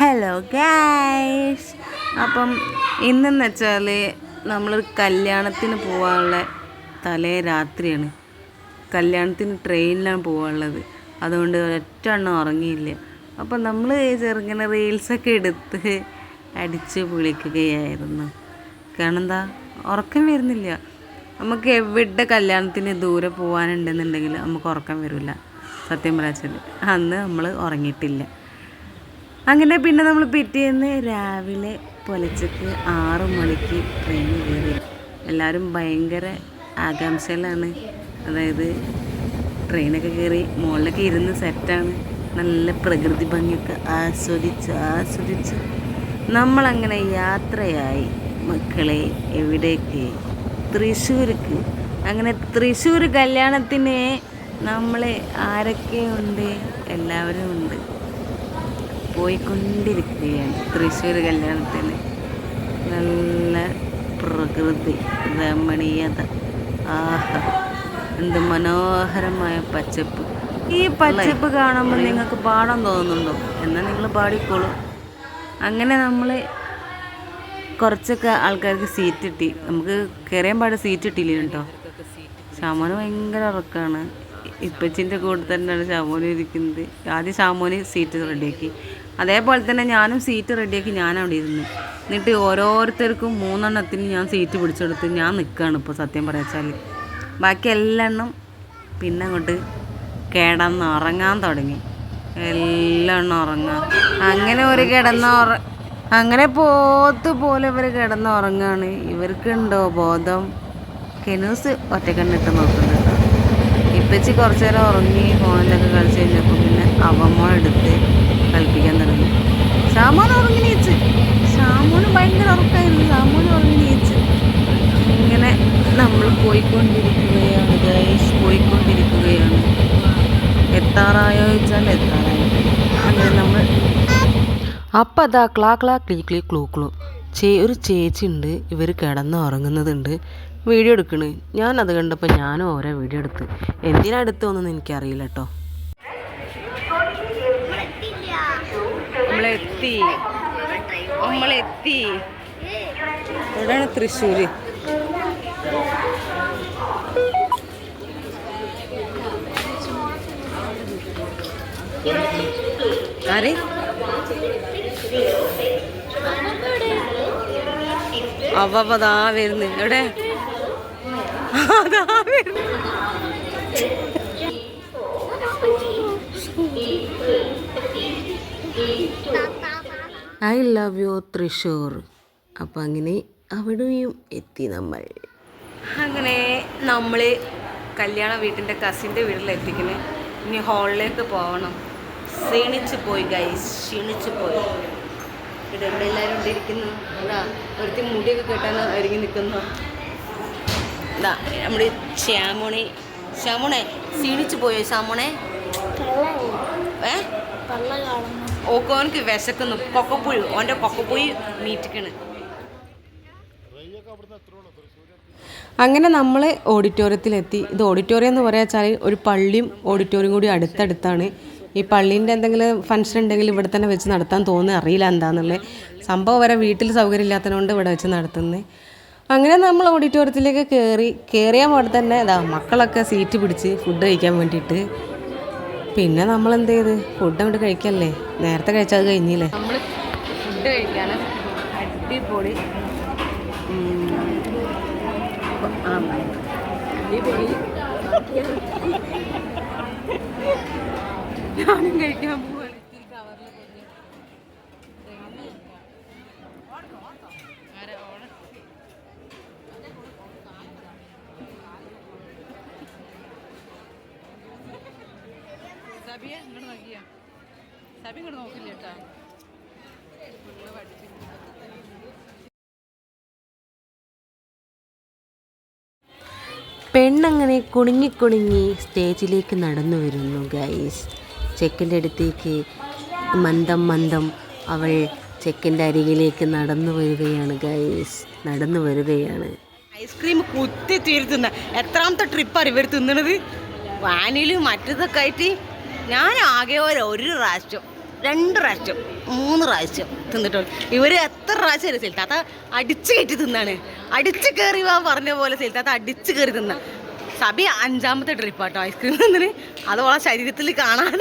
Hello guys അപ്പം ഇന്നെന്ന് വെച്ചാൽ നമ്മളൊരു കല്യാണത്തിന് പോകാനുള്ള തലേ രാത്രിയാണ്. കല്യാണത്തിന് ട്രെയിനിലാണ് പോകാനുള്ളത് അതുകൊണ്ട് ഒറ്റ എണ്ണം ഉറങ്ങിയില്ല. അപ്പം നമ്മൾ ചെറുങ്ങനെ റീൽസൊക്കെ എടുത്ത് അടിച്ച് പൊളിക്കുകയായിരുന്നു. കാരണം എന്താ? ഉറക്കം വരുന്നില്ല. നമുക്ക് എവിടെ കല്യാണത്തിന് ദൂരെ പോകാനുണ്ടെന്നുണ്ടെങ്കിൽ നമുക്ക് ഉറക്കം വരില്ല. സത്യം പറയാച്ചാൽ അന്ന് നമ്മൾ ഉറങ്ങിയിട്ടില്ല. അങ്ങനെ പിന്നെ നമ്മൾ പിറ്റേന്ന് രാവിലെ പുലച്ചക്ക് ആറു മണിക്ക് ട്രെയിൻ കയറി. എല്ലാവരും ഭയങ്കര ആകാംക്ഷയിലാണ്. അതായത് ട്രെയിനൊക്കെ കയറി മുകളിലൊക്കെ ഇരുന്ന് സെറ്റാണ് നല്ല പ്രകൃതി ഭംഗിയൊക്കെ ആസ്വദിച്ച് ആസ്വദിച്ച് നമ്മളങ്ങനെ യാത്രയായി. മക്കളെ എവിടേക്ക്? തൃശ്ശൂർക്ക് അങ്ങനെ തൃശ്ശൂർ കല്യാണത്തിന് നമ്മളെ ആരൊക്കെയുണ്ട്? എല്ലാവരും ഉണ്ട്. പോയിക്കൊണ്ടിരിക്കുകയാണ്. തൃശ്ശൂർ കല്യാണത്തിൽ നല്ല പ്രകൃതി. രമണീയത ആഹ. എന്ത് മനോഹരമായ പച്ചപ്പ്. ഈ പച്ചപ്പ് കാണുമ്പോൾ നിങ്ങൾക്ക് പാടാൻ തോന്നുന്നുണ്ടോ? എന്നാൽ നിങ്ങൾ പാടിക്കോളൂ. അങ്ങനെ നമ്മൾ കുറച്ചൊക്കെ ആൾക്കാർക്ക് സീറ്റ് കിട്ടി നമുക്ക് കയറിയാൻ പാടെ സീറ്റ് കിട്ടിയില്ല കേട്ടോ? ഷാമോന് ഭയങ്കര ഉറക്കമാണ് ഇപ്പച്ചിന്റെ കൂടെ തന്നെയാണ് ഷാമോന് ഇരിക്കുന്നത്. ആദ്യം ഷാമോന് സീറ്റ് റെഡിയാക്കി അതേപോലെ തന്നെ ഞാനും സീറ്റ് റെഡിയാക്കി ഞാൻ അവിടെ ഇരുന്നു. എന്നിട്ട് ഓരോരുത്തർക്കും മൂന്നെണ്ണത്തിന് ഞാൻ സീറ്റ് പിടിച്ചെടുത്ത് ഞാൻ നിൽക്കുകയാണ് ഇപ്പോൾ സത്യം പറയാച്ചാൽ ബാക്കി എല്ലെണ്ണം പിന്നെ അങ്ങോട്ട് കിടന്ന് ഉറങ്ങാൻ തുടങ്ങി. എല്ലാം ഉറങ്ങാം. അങ്ങനെ ഒരു കിടന്ന ഉറ അങ്ങനെ പോത്ത് പോലെ ഇവർ കിടന്ന് ഉറങ്ങാണ്. ഇവർക്കുണ്ടോ ബോധം? കെനൂസ് ഒറ്റക്കണ്ണിട്ട് നോക്കുന്നുണ്ട് ഇപ്പച്ചി കുറച്ചു നേരം ഉറങ്ങി ഫോണിലൊക്കെ കളിച്ച് കഴിഞ്ഞപ്പോൾ പിന്നെ അവമ്മ എടുത്ത് കളിപ്പിക്കാൻ തുടങ്ങി. സാമോൻ ഉറങ്ങി നീച്ച്. സാമോന് ഭയങ്കര ഉറക്കമായിരുന്നു ഷാമോൻ ഉറങ്ങി നീച്ച്. ഇങ്ങനെ നമ്മൾ പോയിക്കൊണ്ടിരിക്കുകയാണ് ഗൈസ് പോയിക്കൊണ്ടിരിക്കുകയാണ്. എത്താറായോ ചോദിച്ചാൽ എത്താറായി. അങ്ങനെ നമ്മൾ അപ്പം അതാ ക്ലാ ക്ലാ ക്ലീ ക്ലീ ക്ലൂ ക്ലൂ. ചേ ഒരു ചേച്ചി ഉണ്ട് ഇവർ കിടന്ന് ഉറങ്ങുന്നതുണ്ട് വീഡിയോ എടുക്കണ്. ഞാൻ അത് കണ്ടപ്പോൾ ഞാനും ഓരോ വീഡിയോ എടുത്ത്. എന്തിനാ എടുത്തോന്നൊന്നും എനിക്കറിയില്ല കേട്ടോ നമ്മളെത്തി. നമ്മളെത്തി. എവിടെയാണ് തൃശ്ശൂര്? ആരെ? അവതാ വരുന്നു. എവിടെ? ഐ ലവ് യു തൃശ്ശൂർ അപ്പം അങ്ങനെ അവിടെയും എത്തി നമ്മൾ. അങ്ങനെ നമ്മൾ കല്യാണ വീട്ടിന്റെ കസിന്റെ വീട്ടിലെത്തിക്കണേ ഇനി ഹാളിലേക്ക് പോകണം ക്ഷീണിച്ച് പോയി ഗൈസ് ക്ഷീണിച്ച് പോയി. ഇവിടെ എല്ലാവരും ഇരിക്കുന്നു. എന്താ ഒരുത്തി മുടിയൊക്കെ കെട്ടാൻ ഒരുങ്ങി നിൽക്കുന്നു ഇതാ നമ്മുടെ ശ്യാമോണി. ശ്യാമോണെ ക്ഷീണിച്ച് പോയോ ശ്യാമോണെ? ഏ? ഓക്കോനക്ക് വിശക്കുന്നു. കൊക്കപ്പുഴു ഓന്റെ കൊക്കപ്പുഴി മീറ്റിക്കണ്. അങ്ങനെ നമ്മൾ ഓഡിറ്റോറിയത്തിലെത്തി. ഇത് ഓഡിറ്റോറിയം എന്ന് പറയാ വെച്ചാൽ ഒരു പള്ളിയും ഓഡിറ്റോറിയം കൂടി അടുത്തടുത്താണ്. ഈ പള്ളീന്റെ എന്തെങ്കിലും ഫംഗ്ഷൻ ഉണ്ടെങ്കിൽ ഇവിടെ തന്നെ വെച്ച് നടത്താൻ തോന്നുന്നു. അറിയില്ല എന്താണെന്നുള്ളത് സംഭവം വരെ വീട്ടിൽ സൗകര്യം ഇല്ലാത്തതുകൊണ്ട് ഇവിടെ വെച്ച് നടത്തുന്നത് അങ്ങനെ നമ്മൾ ഓഡിറ്റോറിയത്തിലേക്ക് കയറി കയറിയാൽ പാടെ തന്നെ ഇതാ മക്കളൊക്കെ സീറ്റ് പിടിച്ച് ഫുഡ് കഴിക്കാൻ വേണ്ടിയിട്ട്. പിന്നെ നമ്മൾ എന്ത് ചെയ്ത്? ഫുഡ് അങ്ങോട്ട് കഴിക്കല്ലേ? നേരത്തെ കഴിച്ചത് കഴിഞ്ഞില്ലേ? നമ്മൾ ഫുഡ് കഴിക്കാണ് അടിപൊളി. അടിപൊളി. ഞാനും കഴിക്കാൻ പോവാണ് സബിയെ ഇങ്ങോട്ട് നോക്കിയ. സബി ഇങ്ങോട്ട് നോക്കില്ല കേട്ടാ പെണ്ണങ്ങനെ കുണുങ്ങി കുണുങ്ങി സ്റ്റേജിലേക്ക് നടന്നു വരുന്നു ഗൈസ് ചെക്കന്റെ അടുത്തേക്ക് മന്ദം മന്ദം അവൾ ചെക്കന്റെ അരികിലേക്ക് നടന്നു വരികയാണ് ഗൈസ് നടന്നു വരികയാണ്. ഐസ്ക്രീം കുത്തി തീർത്തുന്ന എത്രാമത്തെ ട്രിപ്പാണ് ഇവർ തിന്നണത്? വാനിലും മറ്റതൊക്കെ ആയിട്ട് ഞാൻ ആകെ ഒരു ഒരു പ്രാവശ്യം രണ്ട് പ്രാവശ്യം മൂന്ന് പ്രാവശ്യം തിന്നിട്ടുള്ളൂ. ഇവർ എത്ര പ്രാവശ്യം വരെ സെൽത്താത്ത? അടിച്ച് കയറ്റി തിന്നാണ്. അടിച്ച് കയറി വാ പറഞ്ഞ പോലെ സെൽത്താത്ത അടിച്ച് കയറി തിന്ന. സബി അഞ്ചാമത്തെ ട്രിപ്പാട്ടോ ഐസ്ക്രീം തിന്നിന്. അത് ഓളെ ശരീരത്തിൽ കാണാൻ.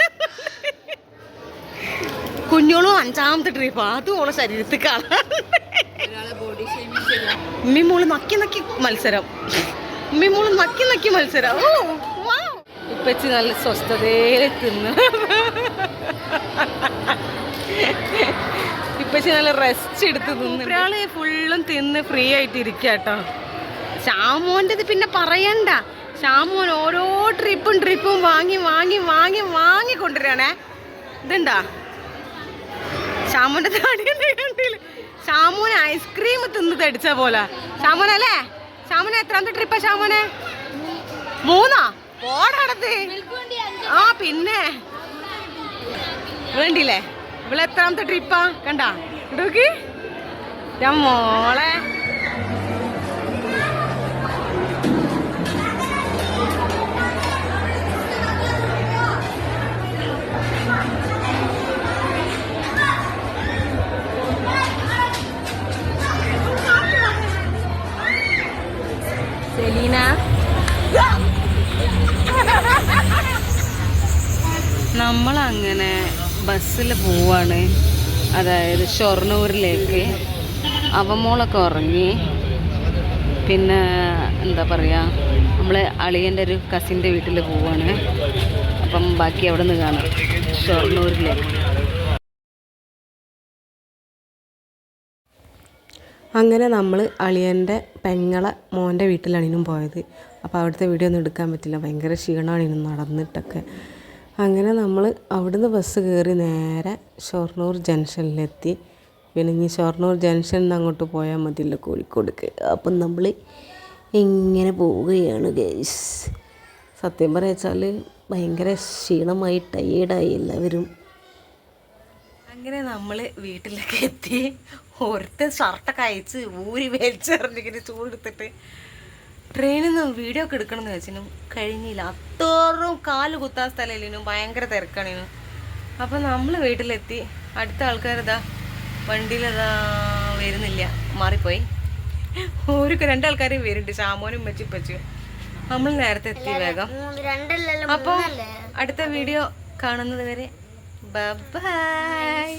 കുഞ്ഞോളും അഞ്ചാമത്തെ ട്രിപ്പ് അതും ഓളെ ശരീരത്തിൽ കാണാൻ. ഉമ്മി മോൾ നക്കി നക്കി മത്സരം. ഉമ്മി മോൾ നക്കി നക്കി മത്സരം. ഓ. ഇപ്പച്ചി നല്ല സ്വസ്ഥതയിൽ തിന്ന് ഇപ്പച്ചി നല്ല റെസ്റ്റ് എടുത്ത് തിന്ന് ഒരാൾ ഫുള്ളും തിന്ന് ഫ്രീ ആയിട്ട് ഇരിക്കാട്ടോ ഷാമോന്റെത് പിന്നെ പറയണ്ട. ഷാമോൻ ഓരോ ട്രിപ്പും ട്രിപ്പും വാങ്ങി വാങ്ങി വാങ്ങി വാങ്ങി കൊണ്ടുവരാണേ. ഇതുണ്ടാ? ഷാമോന്റെ താടി കണ്ടില്ല. ഷാമോനെ ഐസ്ക്രീം തിന്ന് തടിച്ച പോലെ. ഷാമോനല്ലേ ഷാമോനെ എത്രാമത്തെ ട്രിപ്പാ ഷാമോനെ മൂന്നാ? പോടടത്ത് ആ പിന്നെ. വേണ്ടില്ലേ ഇവിടെ എത്രാമത്തെ ട്രിപ്പാ കണ്ടാ? ഇടയ്ക്ക്. ഞാൻ മോളെ. നമ്മളങ്ങനെ ബസ്സിൽ പോവാണ്. അതായത് ഷൊർണൂരിലേക്ക്. അവമോളൊക്കെ ഉറങ്ങി. പിന്നെ എന്താ പറയുക നമ്മൾ അളിയന്റെ ഒരു കസിന്റെ വീട്ടിൽ പോവാണ്. അപ്പം ബാക്കി അവിടെ നിന്ന് കാണാം. ഷൊർണൂരിലേക്ക്. അങ്ങനെ നമ്മൾ അളിയന്റെ പെങ്ങളെ മോന്റെ വീട്ടിലാണ് ഇനും പോയത്. അപ്പോൾ അവിടുത്തെ വീഡിയോ ഒന്നും എടുക്കാൻ പറ്റില്ല. ഭയങ്കര ക്ഷീണമാണ് ഇനും നടന്നിട്ടൊക്കെ. അങ്ങനെ നമ്മൾ അവിടുന്ന് ബസ് കയറി നേരെ ഷൊർണൂർ ജംഗ്ഷനിലെത്തി. പിന്നെ ഇനി ഷൊർണൂർ ജംഗ്ഷനിൽ നിന്ന് അങ്ങോട്ട് പോയാൽ മതിയല്ലോ കോഴിക്കോടേക്ക്. അപ്പം നമ്മൾ ഇങ്ങനെ പോവുകയാണ് ഗൈസ് സത്യം പറയാച്ചാൽ ഭയങ്കര ക്ഷീണമായി ടയേർഡായി എല്ലാവരും. അങ്ങനെ നമ്മൾ വീട്ടിലൊക്കെ എത്തി. ഒരുത്തൻ ഷർട്ടൊക്കെ അയച്ച് ഊരി വലിച്ചെറിഞ്ഞിങ്ങനെ ചൂടെടുത്തിട്ട് ട്രെയിനിൽ നിന്ന് വീഡിയോ ഒക്കെ എടുക്കണം എന്ന് വെച്ചിനും കഴിഞ്ഞില്ല. അത്തോറും കാൽ കുത്താൻ സ്ഥലമില്ലിനും. ഭയങ്കര തിരക്കാണിനും. അപ്പം നമ്മൾ വീട്ടിലെത്തി. അടുത്ത ആൾക്കാരിതാ വണ്ടിയിലതാ വരുന്നില്ല. മാറിപ്പോയി. ഒരു രണ്ടാൾക്കാരെയും വരുന്നുണ്ട്. ഷാമോനും ഉമ്മച്ചി ഉപ്പച്ചിയും നമ്മൾ നേരത്തെ എത്തി വേഗം. അപ്പോൾ അടുത്ത വീഡിയോ കാണുന്നത് വരെ. ബൈ